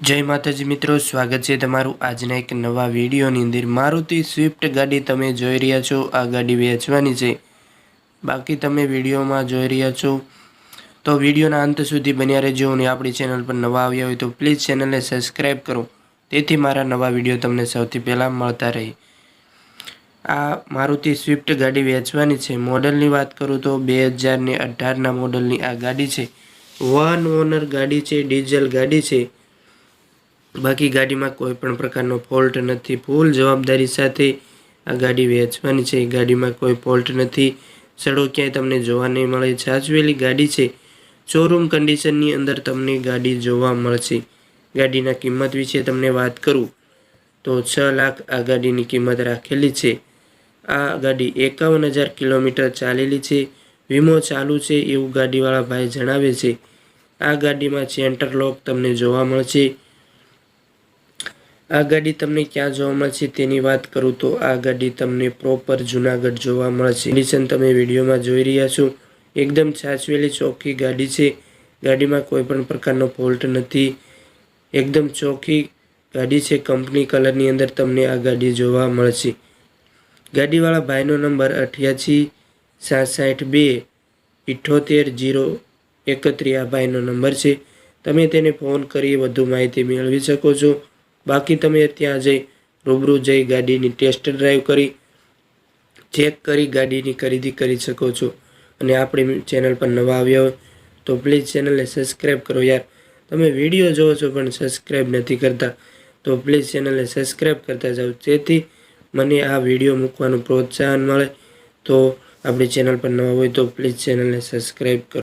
જય માતાજી મિત્રો, સ્વાગત છે તમારું આજના એક નવા વિડીયોની અંદર. મારુતિ સ્વિફ્ટ ગાડી તમે જોઈ રહ્યા છો, આ ગાડી વેચવાની છે. બાકી તમે વિડીયોમાં જોઈ રહ્યા છો. તો વિડીયોના અંત સુધી બન્યા રહેજો અને આપણી ચેનલ પર નવા આવ્યા હોય તો પ્લીઝ ચેનલને સબસ્ક્રાઈબ કરો. તેથી મારા નવા વીડિયો તમને સૌથી પહેલાં મળતા રહે. આ મારુતિ સ્વિફ્ટ ગાડી વેચવાની છે. મોડલની વાત કરું તો બે હજારને અઢારના મોડલની આ ગાડી છે. વન ઓનર ગાડી છે, ડીઝલ ગાડી છે. બાકી ગાડીમાં કોઈ પણ પ્રકારનો ફોલ્ટ નથી. ફૂલ જવાબદારી સાથે આ ગાડી વેચવાની છે. ગાડીમાં કોઈ ફોલ્ટ નથી. સડો ક્યાંય તમને જોવા નહીં મળે. છાજવેલી ગાડી છે. શોરૂમ કન્ડિશનની અંદર તમને ગાડી જોવા મળશે. ગાડીના કિંમત વિશે તમને વાત કરું તો છ લાખ આ ગાડીની કિંમત રાખેલી છે. આ ગાડી એકાવન હજાર કિલોમીટર ચાલેલી છે. વીમો ચાલુ છે એવું ગાડીવાળા ભાઈ જણાવે છે. આ ગાડીમાં સેન્ટર લોક તમને જોવા મળશે. આ ગાડી તમને ક્યાં જોવા મળશે તેની વાત કરું તો આ ગાડી તમને પ્રોપર જુનાગઢ જોવા મળશે. કન્ડિશન તમે વિડીયોમાં જોઈ રહ્યા છો. એકદમ સાચવેલી ચોખ્ખી ગાડી છે. ગાડીમાં કોઈ પણ પ્રકારનો ફોલ્ટ નથી. એકદમ ચોખ્ખી ગાડી છે. કંપની કલરની અંદર તમને આ ગાડી જોવા મળશે. ગાડીવાળા ભાઈનો નંબર અઠ્યાસી સાસઠ બે ઇઠ્ઠોતેર જીરો એકત્રીસ આ ભાઈનો નંબર છે. તમે તેને ફોન કરી વધુ માહિતી મેળવી શકો છો. બાકી તમે ત્યાં જઈ રૂબરૂ જઈ ગાડીની ટેસ્ટ ડ્રાઈવ કરી ચેક કરી ગાડીની ખરીદી કરી શકો છો. અને આપણી ચેનલ પર નવા આવ્યા હોય તો પ્લીઝ ચેનલને સબસ્ક્રાઈબ કરો યાર. તમે વીડિયો જોવો છો પણ સબસ્ક્રાઈબ નથી કરતા, તો પ્લીઝ ચેનલને સબસ્ક્રાઈબ કરતા જાઓ. જેથી મને આ વીડિયો મૂકવાનું પ્રોત્સાહન મળે. તો આપણી ચેનલ પર નવા હોય તો પ્લીઝ ચેનલને સબસ્ક્રાઈબ કરો.